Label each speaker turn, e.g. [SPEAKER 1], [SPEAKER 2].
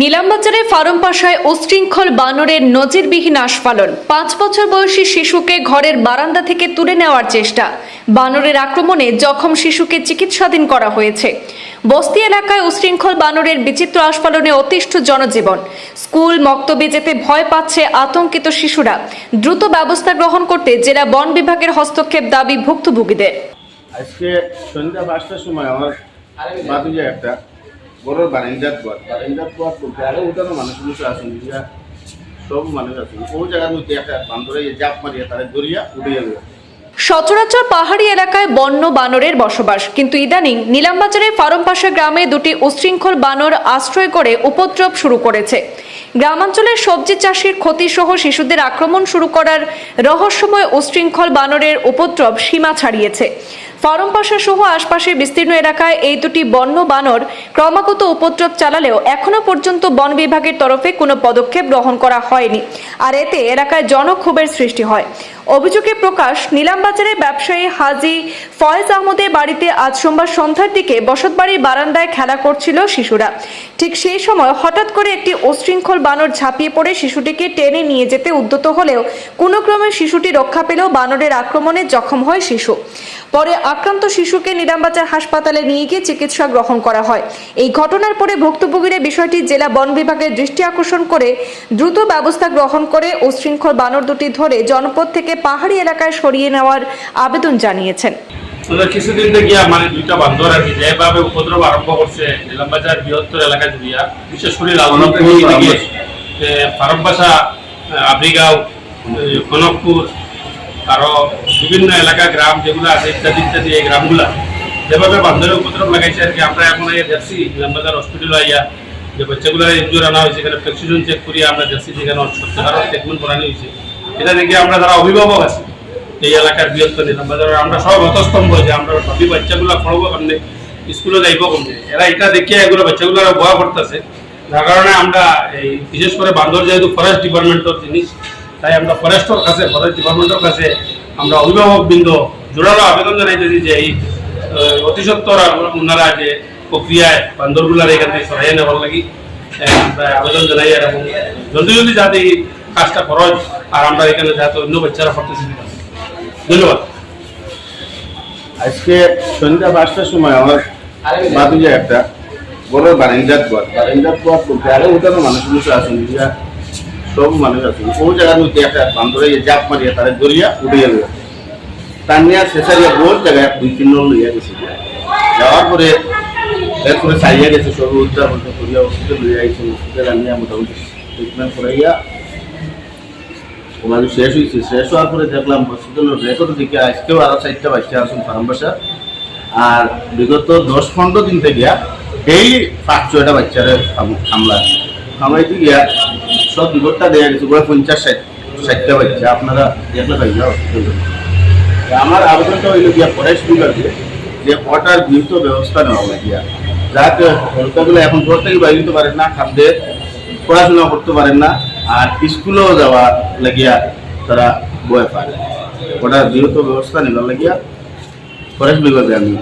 [SPEAKER 1] নীলামবাজারে farm পাশায় উশৃঙ্খল বানরের নজিরবিহীন আস্ফালন। পাঁচ বছর বয়সী শিশুকে ঘরের বারান্দা থেকে তুলে নেওয়ার চেষ্টা। বানরের আক্রমণে জখম শিশুকে চিকিৎসাধীন করা হয়েছে। বস্তি এলাকায় উশৃঙ্খল বানরের বিচিত্র আস্ফালনে অতিষ্ঠ জনজীবন। স্কুল মক্তবে যেতে ভয় পাচ্ছে আতঙ্কিত শিশুরা। দ্রুত ব্যবস্থা গ্রহণ করতে জেলা বন বিভাগের হস্তক্ষেপ দাবি ভুক্তভোগীদের।
[SPEAKER 2] আজকে সন্ধ্যা পাঁচটার সময় আমার একটা বড় বারান্দাত পথ বারান্দাত পথ বলতে আরও উঠানো মানুষ মানুষ আছেন ইয়া সব মানুষ আছেন ও জায়গার মধ্যে একটা বান্দরে জাপ মারিয়া তারা দরিয়া উঠে যাবে
[SPEAKER 1] সচরাচর পাহাড়ি এলাকায় বন্য বানরের বসবাস কিন্তু ইদানিং নীলামবাজারের ফারমপাশা গ্রামে দুটি উশৃঙ্খল বানর আশ্রয় করে উপদ্রব শুরু করেছে। গ্রামাঞ্চলের সবজি চাষির ক্ষতিসহ শিশুদের আক্রমণ শুরু করার রহস্যময় উশৃঙ্খল বানরের উপদ্রব সীমা ছাড়িয়েছে। ফারমপাশা সহ আশপাশের বিস্তীর্ণ এলাকায় এই দুটি বন্য বানর ক্রমাগত উপদ্রব চালালেও এখনও পর্যন্ত বন বিভাগের তরফে কোনো পদক্ষেপ গ্রহণ করা হয়নি। আর এতে এলাকায় জনক্ষোভের সৃষ্টি হয়। অভিযোগে প্রকাশ, নিলামবাজারে ব্যবসায়ী হাজি ফয়েজ আহমদের বাড়িতে আজ সোমবার সন্ধ্যার দিকে বসতবাড়ির বারান্দায় খেলা করছিল শিশুরা। ঠিক সেই সময় হঠাৎ করে একটি অশৃঙ্খল বানর ঝাঁপিয়ে পড়ে শিশুটিকে টেনে নিয়ে যেতে উদ্যত হলেও কোনো ক্রমে শিশুটি রক্ষা পেলেও বানরের আক্রমণে জখম হয় শিশু। পরে আক্রান্ত শিশুকে নিলামবাজার হাসপাতালে নিয়ে গিয়ে চিকিৎসা গ্রহণ করা হয়। এই ঘটনার পরে ভুক্তভোগীরা বিষয়টি জেলা বন বিভাগের দৃষ্টি আকর্ষণ করে দ্রুত ব্যবস্থা গ্রহণ করে উশৃঙ্খল বানর দুটি ধরে জনপদ থেকে পাহাড়ি এলাকায় সরিয়ে নেওয়ার আবেদন জানিয়েছেন।
[SPEAKER 3] কিছুদিন থেকে মানে দুইটা বান্ধব আর কি যেভাবে উপদ্রব আরম্ভ করছে নিলামবাজার বৃহত্তর এলাকা জুড়িয়া বিশেষ করে লালনপুর থেকে ফারমবাসা আবরিগাঁও কনকপুর আরও বিভিন্ন এলাকা গ্রাম যেগুলো আছে ইত্যাদি ইত্যাদি এই গ্রামগুলা যেভাবে বান্ধবের উপদ্রব লাগাইছে আর কি আমরা এখন এই দেখছি নিলামবাজার হসপিটাল আইয়া যে বাচ্চাগুলো ইনজুর আনা হয়েছে এখানে প্রেসক্রিপশন চেক করিয়া আমরা দেখছি যেখানে সত্যিকার ট্রিটমেন্ট করানো হয়েছে এটা দেখে আমরা যারা অভিভাবক আছি এই এলাকার বৃহত্তর নিলামবাজার আমরা সব হতস্তম্ভ যে আমরা ভাবি বাচ্চাগুলো পড়ব কেমনে স্কুলে যাইব কেমনে? এরা এটা দেখে এগুলো বাচ্চাগুলো ভয় করতেছে। যার কারণে আমরা এই বিশেষ করে বান্দর যেহেতু ফরেস্ট ডিপার্টমেন্টের জিনিস তাই আমরা ফরেস্টর কাছে ফরেস্ট ডিপার্টমেন্টের কাছে আমরা অভিভাবক বৃন্দ জোরালো আবেদন জানাইতেছি যে এই আহ, অতি সত্বর ওনারা যে প্রক্রিয়ায় বান্দরগুলার এখান থেকে সরাইয়ে নেওয়ার লাগি আমরা আবেদন জানাই এবং জলদি জলদি যাতে এই কাজটা খরচ আর আমরা এখানে যাতে অন্য বাচ্চারা পড়তে ধন্যবাদ।
[SPEAKER 2] আজকে সন্ধ্যা পাঁচটার সময় আমার বাতুজা একটা বড় বারান্দাত পথ বারান্দাত পথ বলতে আরও উঠানো মানুষ মানুষ আছেন সব মানুষ আছেন। ও জায়গার মধ্যে একটা বান্দরে জাপ মারিয়া তারা দরিয়া উঠে যাবে তার নিয়ে শেষারিয়া বহুত জায়গায় দুই, তিন জন লইয়া গেছে। যাওয়ার পরে এরপরে সারিয়া গেছে, সব উদ্ধার করিয়া হসপিটাল লইয়া গেছে হসপিটাল আনিয়া মোটামুটি ট্রিটমেন্ট করাইয়া ওনাদের শেষ হয়েছে শেষ হওয়ার পরে দেখলাম হসপিটালের রেকর্ড দিকে আজকেও আরও চারটা বাচ্চা আসুন ফার্ম বাসা আর বিগত দশ পনেরো দিন থেকে ডেইলি পাঁচ ছয়টা বাচ্চারা হামলা হামলাইতে গিয়া সব বিপদটা দেওয়া গেছে, পুরো পঞ্চাশ ষাট ষাটটা বাচ্চা। আপনারা দেখলে পাই না আমার আবেদনটা হইল গিয়া ফরেস্ট বিভাগে যে ওটার দ্রুত ব্যবস্থা নেওয়া হবে গিয়া। যাতে হলকাগুলো এখন ঘর থেকে বাইরে পারেন না, খাদ্যে পড়াশোনা করতে পারেন না। আর স্কুলেও যাওয়া লাগিয়া তারা বয় পারে ওটা দ্রুত ব্যবস্থা নেওয়ার লাগিয়া ফরেস্ট বিভাগে আমি